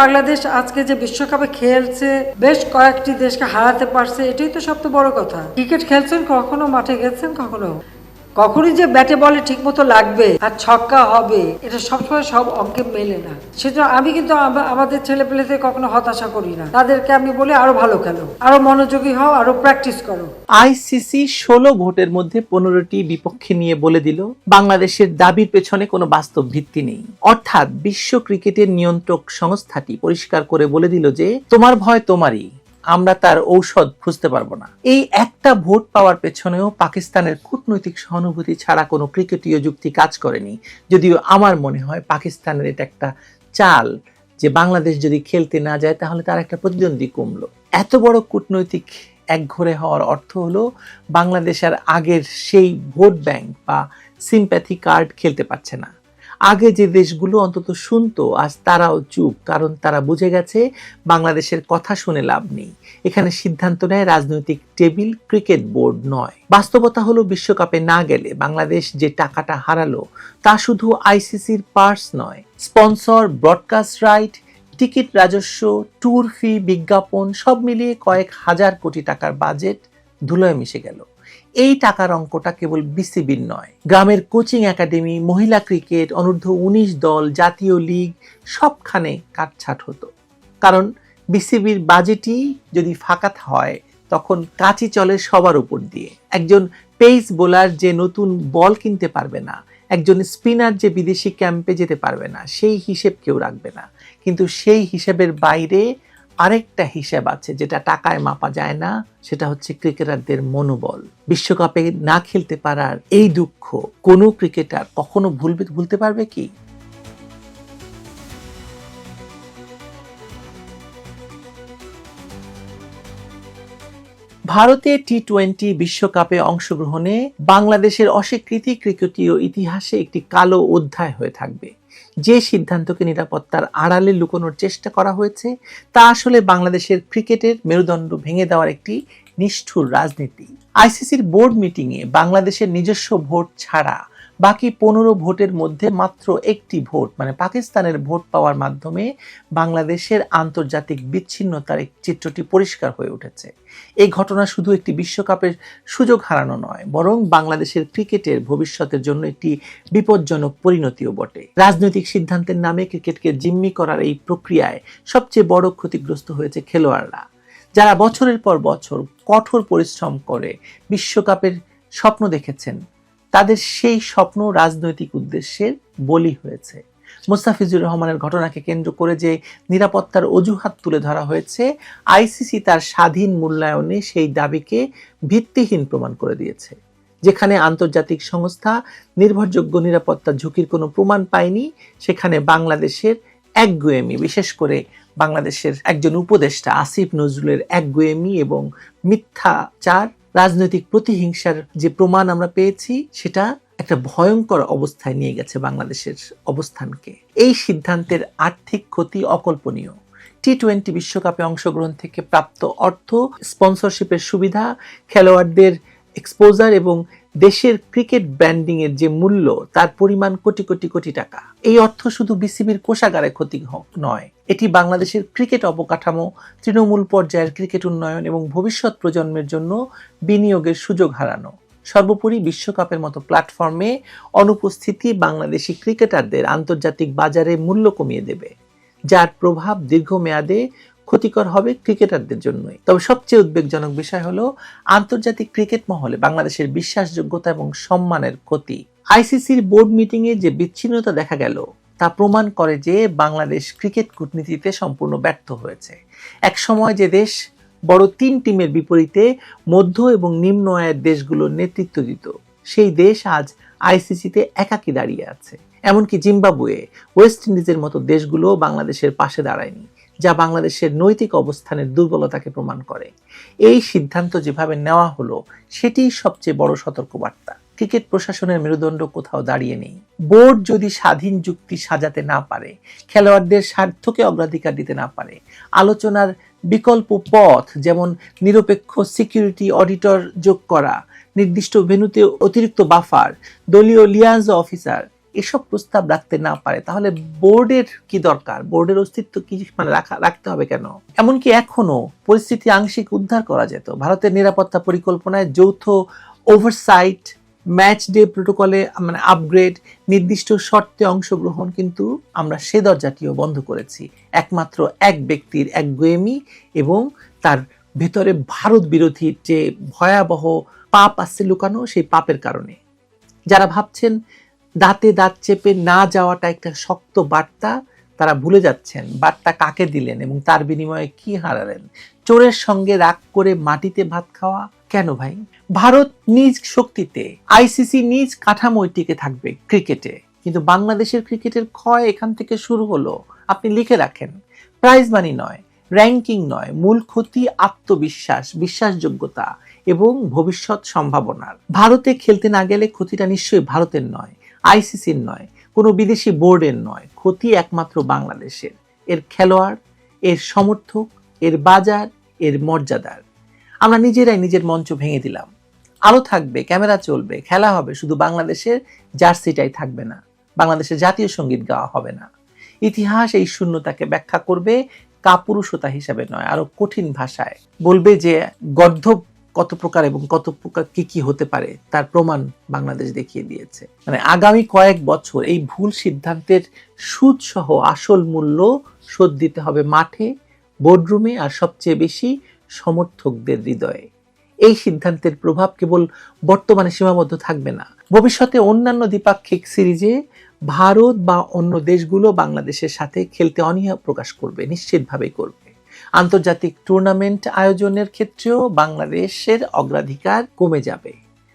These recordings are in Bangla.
বাংলাদেশ আজকে যে বিশ্বকাপে খেলছে, বেশ কয়েকটি দেশকে হারাতে পারছে, এটাই তো সবচেয়ে বড় কথা। ক্রিকেট খেলছেন কখনো, মাঠে গেছেন কখনো? কখনই যে ব্যাটে বলে ঠিক মতো লাগবে আর ছক্কা হবে, এটা সবসময় সব অঙ্কে মেলে না। সেজন্য আমি কিন্তু আমা- আমাদের ছেলেপেলেতে কখনো হতাশা করি না। তাদেরকে আমি বলি, আরও ভালো খেলো। আরও মনোযোগী হও, আরও প্র্যাকটিস করো। আইসিসি ষোলো ভোটের মধ্যে পনেরোটি বিপক্ষে নিয়ে বলে দিল, বাংলাদেশের দাবির পেছনে কোনো বাস্তব ভিত্তি নেই। অর্থাৎ বিশ্ব ক্রিকেটের নিয়ন্ত্রক সংস্থাটি পরিষ্কার করে বলে দিল যে, তোমার ভয় তোমারই। আমরা তার ঔষধ খুঁজতে পারব না। এই একটা ভোট পাওয়ার পেছনেও পাকিস্তানের কূটনৈতিক সহানুভূতি ছাড়া কোনো ক্রিকেটীয় যুক্তি কাজ করেনি। যদিও আমার মনে হয় পাকিস্তানের এটা একটা চাল যে বাংলাদেশ যদি খেলতে না যায় তাহলে তার একটা প্রতিদ্বন্দ্বী কমলো। এত বড় কূটনৈতিক একঘরে হওয়ার অর্থ হলো বাংলাদেশ আর আগের সেই ভোট ব্যাংক বা সিম্প্যাথি কার্ড খেলতে পারছে না। আগে যে দেশগুলো অন্তত শুনতো, আজ তারাও চুপ, কারণ তারা বুঝে গেছে বাংলাদেশের কথা শুনে লাভ নেই। এখানে সিদ্ধান্ত নেয় রাজনৈতিক টেবিল ক্রিকেট বোর্ড নয়। বাস্তবতা হলো বিশ্বকাপে না গেলে বাংলাদেশ যে টাকাটা হারালো, তা শুধু আইসিসির পার্স নয়। স্পন্সর, ব্রডকাস্ট রাইট, টিকিট রাজস্ব, ট্যুর ফি, বিজ্ঞাপন, সব মিলিয়ে কয়েক হাজার কোটি টাকার বাজেট ধুলোয় মিশে গেল। এই টাকার অঙ্কটা কেবল বিসিবির নয়। গ্রামের কোচিং একাডেমি, মহিলা ক্রিকেট, অনূর্ধ্ব উনিশ দল, জাতীয় লীগ, সবখানে কাটছাট হতো। কারণ বিসিবির বাজেটই যদি ফাঁকা হয়, তখন কাঁচি চলে সবার উপর দিয়ে। একজন পেস বোলার যে নতুন বল কিনতে পারবে না, একজন স্পিনার যে বিদেশি ক্যাম্পে যেতে পারবে না, সেই হিসেব কেউ রাখবে না। কিন্তু সেই হিসেবের বাইরে আরেকটা হিসাব আছে যেটা টাকায় মাপা যায় না, সেটা হচ্ছে ক্রিকেটারদের মনোবল। বিশ্বকাপে না খেলতে পারার এই দুঃখ কোনো ক্রিকেটার কখনো ভুলবে, ভুলতে পারবে কি? ভারতে টি টোয়েন্টি বিশ্বকাপে অংশগ্রহণে বাংলাদেশের অস্বীকৃতি ক্রিকেটীয় ইতিহাসে একটি কালো অধ্যায় হয়ে থাকবে। যে সিদ্ধান্তকে নিরাপত্তার আড়ালে লুকোনোর চেষ্টা করা হয়েছে, তা আসলে বাংলাদেশের ক্রিকেটের মেরুদণ্ড ভেঙে দেওয়ার একটি নিষ্ঠুর রাজনীতি। আইসিসির বোর্ড মিটিংয়ে বাংলাদেশের নিজস্ব ভোট ছাড়া বাকি পনেরো ভোটের মধ্যে মাত্র একটি ভোট মানে পাকিস্তানের ভোট পাওয়ার মাধ্যমে বাংলাদেশের আন্তর্জাতিক বিচ্ছিন্নতার এক চিত্রটি পরিষ্কার হয়ে উঠেছে। এই ঘটনা শুধু একটি বিশ্বকাপের সুযোগ হারানো নয়, বরং বাংলাদেশের ক্রিকেটের ভবিষ্যতের জন্য একটি বিপজ্জনক পরিণতিও বটে। রাজনৈতিক সিদ্ধান্তের নামে ক্রিকেটকে জিম্মি করার এই প্রক্রিয়ায় সবচেয়ে বড় ক্ষতিগ্রস্ত হয়েছে খেলোয়াড়রা, যারা বছরের পর বছর কঠোর পরিশ্রম করে বিশ্বকাপের স্বপ্ন দেখেছেন। তাদের সেই স্বপ্ন রাজনৈতিক উদ্দেশ্যের বলি হয়েছে। মুস্তাফিজুর রহমানের ঘটনাকে কেন্দ্র করে যে নিরাপত্তার অজুহাত তুলে ধরা হয়েছে, আইসিসি তার স্বাধীন মূল্যায়নে সেই দাবিকে ভিত্তিহীন প্রমাণ করে দিয়েছে। যেখানে আন্তর্জাতিক সংস্থা নির্ভরযোগ্য নিরাপত্তা ঝুঁকির কোনো প্রমাণ পায়নি, সেখানে বাংলাদেশের একগুয়েমি বিশেষ করে বাংলাদেশের একজন উপদেষ্টা আসিফ নজরুলের একগুয়েমি এবং মিথ্যাচার রাজনৈতিক প্রতিহিংসার যে প্রমাণ আমরা পেয়েছি, সেটা একটা ভয়ঙ্কর অবস্থায় নিয়ে গেছে বাংলাদেশের অবস্থানকে। এই সিদ্ধান্তের আর্থিক ক্ষতি অকল্পনীয়। টি টোয়েন্টি বিশ্বকাপে অংশগ্রহণ থেকে প্রাপ্ত অর্থ স্পন্সরশিপের সুবিধা, খেলোয়াড়দের এক্সপোজার এবং দেশের ক্রিকেট ব্র্যান্ডিং এর যে মূল্য, তার পরিমাণ কোটি কোটি কোটি টাকা। এই অর্থ শুধু বিসিবির কোষাগারে ক্ষতি হ- নয়, এটি বাংলাদেশের ক্রিকেট অবকাঠামো, তৃণমূল পর্যায়ের ক্রিকেট উন্নয়ন এবং ভবিষ্যৎ প্রজন্মের জন্য বিনিয়োগের সুযোগ হারানো। সর্বোপরি বিশ্বকাপের মতো প্ল্যাটফর্মে অনুপস্থিতি বাংলাদেশি ক্রিকেটারদের আন্তর্জাতিক বাজারে মূল্য কমিয়ে দেবে, যার প্রভাব দীর্ঘমেয়াদে ক্ষতিকর হবে ক্রিকেটারদের জন্যই। তবে সবচেয়ে উদ্বেগজনক বিষয় হলো আন্তর্জাতিক ক্রিকেট মহলে বাংলাদেশের বিশ্বাসযোগ্যতা এবং সম্মানের ক্ষতি। আইসিসির বোর্ড মিটিংয়ে যে বিচ্ছিন্নতা দেখা গেল, তা প্রমাণ করে যে বাংলাদেশ ক্রিকেট কূটনীতিতে সম্পূর্ণ ব্যর্থ হয়েছে। এক সময় যে দেশ বড় তিন টিমের বিপরীতে মধ্য এবং নিম্ন আয়ের দেশগুলোর নেতৃত্ব দিত, সেই দেশ আজ আইসিসিতে একাকী দাঁড়িয়ে আছে। এমনকি জিম্বাবুয়ে, ওয়েস্ট ইন্ডিজের মতো দেশগুলো বাংলাদেশের পাশে দাঁড়ায়নি। যা বাংলাদেশের নৈতিক অবস্থানের দুর্বলতাকে প্রমাণ করে। এই সিদ্ধান্ত যেভাবে নেওয়া হলো, সেটিই সবচেয়ে বড় সতর্কবার্তা। ক্রিকেট প্রশাসনের মেরুদণ্ড কোথাও দাঁড়িয়ে নেই। বোর্ড যদি স্বাধীন যুক্তি সাজাতে না পারে, খেলোয়াড়দের স্বার্থকে অগ্রাধিকার দিতে না পারে, আলোচনার বিকল্প পথ যেমন নিরপেক্ষ সিকিউরিটি অডিটর যোগ করা, নির্দিষ্ট ভেন্যুতে অতিরিক্ত বাফার, দলীয় লিয়াজ অফিসার এসব প্রস্তাব রাখতে না পারে, তাহলে বোর্ডের কি দরকার? বোর্ডের অস্তিত্ব কি মানে রাখা, রাখতে হবে কেন? এমনকি এখনও পরিস্থিতি আংশিক উদ্ধার করা যেত। ভারতের নিরাপত্তা পরিকল্পনায় যৌথ ওভারসাইট ম্যাচ ডে প্রোটোকলে মানে আপগ্রেড নির্দিষ্ট শর্তে অংশগ্রহণ কিন্তু আমরা সে দরজাটিও বন্ধ করেছি। একমাত্র এক ব্যক্তির, এক গোয়েমি এবং তার ভেতরে ভারত বিরোধী যে ভয়াবহ পাপ আসছে লুকানো, সেই পাপের কারণে। যারা ভাবছেন দাঁতে দাঁত চেপে না যাওয়াটা একটা শক্ত বার্তা। তারা ভুলে যাচ্ছেন বার্তা কাকে দিলেন এবং তার বিনিময়ে কি হারালেন। চোরের সঙ্গে রাগ করে মাটিতে ভাত খাওয়া কেন ভাই? ভারত নিজ শক্তিতে, আইসিসি নিজ কাঠামোয় টিকে থাকবে ক্রিকেটে। কিন্তু বাংলাদেশের ক্রিকেটের ক্ষয় এখান থেকে শুরু হলো। আপনি লিখে রাখেন প্রাইজ মানি নয় র্যাঙ্কিং নয়, মূল ক্ষতি আত্মবিশ্বাস, বিশ্বাসযোগ্যতা এবং ভবিষ্যৎ সম্ভাবনার। ভারতে খেলতে না গেলে ক্ষতিটা নিশ্চয়ই ভারতের নয়। আইসিসির নয়, কোনো বিদেশি বোর্ডের নয়, ক্ষতি একমাত্র বাংলাদেশের। এর খেলোয়াড়, এর সমর্থক, এর বাজার, এর মর্যাদার। আমরা নিজেরাই নিজের মঞ্চ ভেঙে দিলাম। আলো থাকবে, ক্যামেরা চলবে, খেলা হবে, শুধু বাংলাদেশের জার্সিটাই থাকবে না, বাংলাদেশের জাতীয় সংগীত গাওয়া হবে না। ইতিহাস এই শূন্যতাকে ব্যাখ্যা করবে কাপুরুষতা হিসাবে নয়, আরও কঠিন ভাষায়। বলবে যে গর্ধব কত প্রকার এবং কত প্রকার কি কি হতে পারে, তার প্রমাণ বাংলাদেশ দেখিয়ে দিয়েছে। মানে আগামী কয়েক বছর এই ভুল সিদ্ধান্তের সুদ সহ আসল মূল্য শোধ দিতে হবে মাঠে বোর্ডরুমে আর সবচেয়ে বেশি সমর্থকদের হৃদয়ে। এই সিদ্ধান্তের প্রভাব কেবল বর্তমানে সীমাবদ্ধ থাকবে না। ভবিষ্যতে অন্যান্য দ্বিপাক্ষিক সিরিজে ভারত বা অন্য দেশগুলো বাংলাদেশের সাথে খেলতে অনীহা প্রকাশ করবে, নিশ্চিতভাবেই করবে। আন্তর্জাতিক টুর্নামেন্ট আয়োজনের ক্ষেত্রেও বাংলাদেশের অগ্রাধিকার কমে যাবে।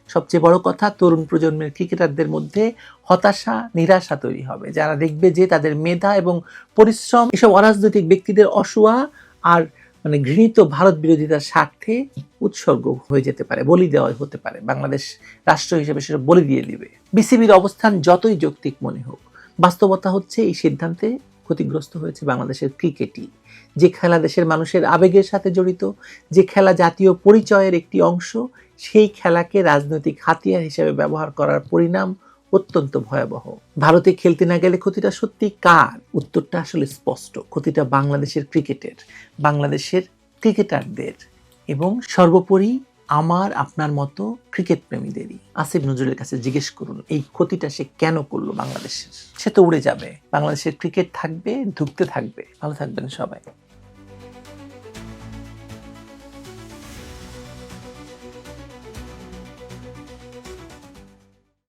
সবচেয়ে বড় কথা, তরুণ প্রজন্মের ক্রিকেটারদের মধ্যে হতাশা, নিরাশা তৈরি হবে। যারা দেখবে যে তাদের মেধা এবং পরিশ্রম, এসব অরাজনৈতিক ব্যক্তিদের অসুয়া আর মানে ঘৃণিত ভারত বিরোধিতার স্বার্থে উৎসর্গ হয়ে যেতে পারে, বলি দেওয়া হতে পারে। বাংলাদেশ রাষ্ট্র হিসেবে সেটা বলি দিয়ে দিবে। বিসিবির অবস্থান যতই যৌক্তিক মনে হোক, বাস্তবতা হচ্ছে এই সিদ্ধান্তে ক্ষতিগ্রস্ত হয়েছে বাংলাদেশের ক্রিকেটই। যে খেলা দেশের মানুষের আবেগের সাথে জড়িত, যে খেলা জাতীয় পরিচয়ের একটি অংশ, সেই খেলাকে রাজনৈতিক হাতিয়ার হিসেবে ব্যবহার করার পরিণাম অত্যন্ত ভয়াবহ। ভারতে খেলতে না গেলে ক্ষতিটা সত্যি কার? উত্তরটা আসলে স্পষ্ট। ক্ষতিটা বাংলাদেশের ক্রিকেটের, বাংলাদেশের ক্রিকেটারদের। এবং সর্বোপরি আমার, আপনার মতো ক্রিকেট প্রেমীদেরই। আসিফ নজরুলের কাছে জিজ্ঞেস করুন, এই ক্ষতিটা সে কেন করল বাংলাদেশের? সে তো উড়ে যাবে। বাংলাদেশের ক্রিকেট থাকবে, ধুকতে থাকবে। ভালো থাকবেন সবাই।